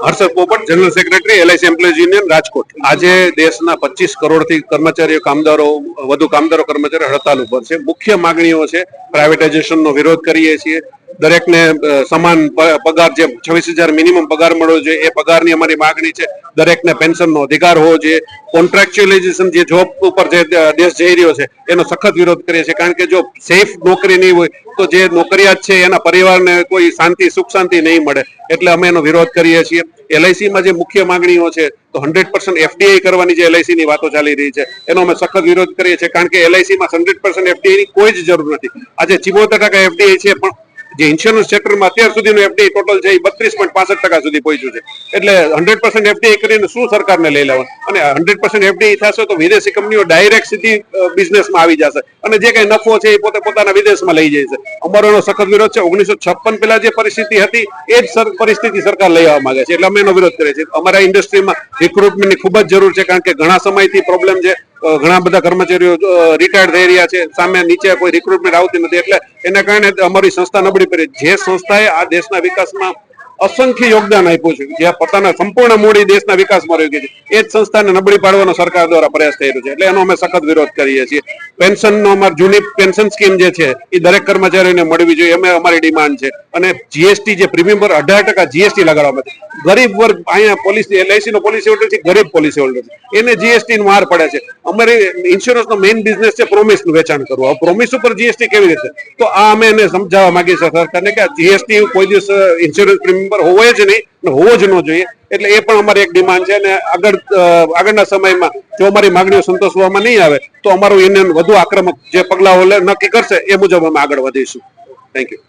Harshad Popat general secretary LIC employees union Rajkot. આજે દેશના પચીસ કરોડથી કર્મચારીઓ, કામદારો, વધુ કામદારો, કર્મચારીઓ હડતાલ ઉપર છે. મુખ્ય માગણીઓ છે પ્રાઇવેટાઇઝેશનનો વિરોધ કરીએ છીએ. દરેકને સમાન પગાર જે છવ્વીસ હજાર મિનિમમ પગાર મળવો જોઈએ, એ પગારની અમારી માગણી છે. દરેકને પેન્શનનો અધિકાર હોવો જોઈએ. કોન્ટ્રાક્ચ્યુઅલાઇઝેશન જે જોબ ઉપર જે દેશ જઈ રહ્યો છે, એનો સખત વિરોધ કરીએ છીએ. કારણ કે જો સેફ નોકરી નહીં હોય, તો જે નોકરિયાત છે, એના પરિવારને કોઈ શાંતિ, સુખ શાંતિ નહીં મળે. એટલે અમે એનો વિરોધ કરીએ છીએ. એલઆઈસીમાં જે મુખ્ય માંગણીઓ છે, તો હંડ્રેડ પર્સન્ટ એફડીઆઈ કરવાની જે એલઆઈસીની વાતો ચાલી રહી છે. એનો અમે સખત વિરોધ કરીએ છીએ. કારણ કે એલઆઈસીમાં હંડ્રેડ પર્સન્ટ એફડીઆઈની કોઈ જ જરૂર નથી. આજે ચિમોતેર ટકા એફડીઆઈ છે, પણ જે ઇન્સ્યોરન્સ સેક્ટરમાં અત્યાર સુધીનું એફડીઆઈ ટોટલ છે એ બત્રીસ પોઈન્ટ પાસઠ ટકા સુધી પહોંચ્યું છે. એટલે હંડ્રેડ પર્સન્ટ એફડીઆઈ કરીને શું સરકારને લઈ લેવા? અને હંડ્રેડ પર્સન્ટ એફડીઆઈ થશે તો વિદેશી કંપનીઓ ડાયરેક્ટ સીધી બિઝનેસમાં આવી જશે. અને જે કઈ નફો છે એ પોતે પોતાના વિદેશમાં લઈ જાય છે. અમારો એનો સખત વિરોધ છે. ઓગણીસો છપ્પન પહેલા જે પરિસ્થિતિ હતી, એ જ પરિસ્થિતિ સરકાર લઈ આવવા માંગે છે. એટલે અમે એનો વિરોધ કરીએ છીએ. અમારા ઇન્ડસ્ટ્રીમાં રિક્રુટમેન્ટની ખૂબ જ જરૂર છે, કારણ કે ઘણા સમયથી પ્રોબ્લેમ છે. ઘણા બધા કર્મચારીઓ રિટાયર્ડ થઈ રહ્યા છે. સામે નીચે કોઈ રિક્રુટમેન્ટ આવતી નથી. એટલે એના કારણે અમારી સંસ્થા નબળી પડી. જે સંસ્થાએ આ દેશના વિકાસમાં અસંખ્ય યોગદાન આપ્યું છે. જે પોતાના સંપૂર્ણ મૂડી દેશના વિકાસમાં રહી ગઈ છે. એ જ સંસ્થાને નબળી પાડવાનો સરકાર દ્વારા પ્રયાસ થઈ રહ્યો છે. એટલે એનો અમે સખત વિરોધ કરીએ છીએ. પેન્શનનો અમારી જૂની પેન્શન સ્કીમ જે છે, એ દરેક કર્મચારીઓને મળવી જોઈએ. અમે અમારી ડિમાન્ડ છે. અને જીએસટી જે પ્રીમિયમ પર અઢાર ટકા જીએસટી લગાડવામાં ગરીબ વર્ગ અહીંયા પોલિસી એલઆઈસી નો પોલિસી હોલ્ડર છે, ગરીબ પોલિસી હોલ્ડર છે. એને જીએસટી નું માર પડે છે. અમારી ઇન્સ્યોરન્સ નો મેઇન બિઝનેસ છે પ્રોમિસનું વેચાણ કરવું. પ્રોમિસ ઉપર જીએસટી કેવી રીતે? તો આ અમે એને સમજાવવા માંગીએ છીએ સરકારને કે જીએસટી કોઈ દિવસ ઇન્સ્યોરન્સ પ્રીમિયમ પર હોવો જ નહીં હોવો જ ન જોઈએ. એટલે એ પણ અમારી એક ડિમાન્ડ છે અને આગળ આગળના સમયમાં જો અમારી માંગણીઓ સંતોષવામાં નહીં આવે, તો અમારું યુનિયન વધુ આક્રમક જે પગલાઓ નક્કી કરશે, એ મુજબ અમે આગળ વધીશું. Thank you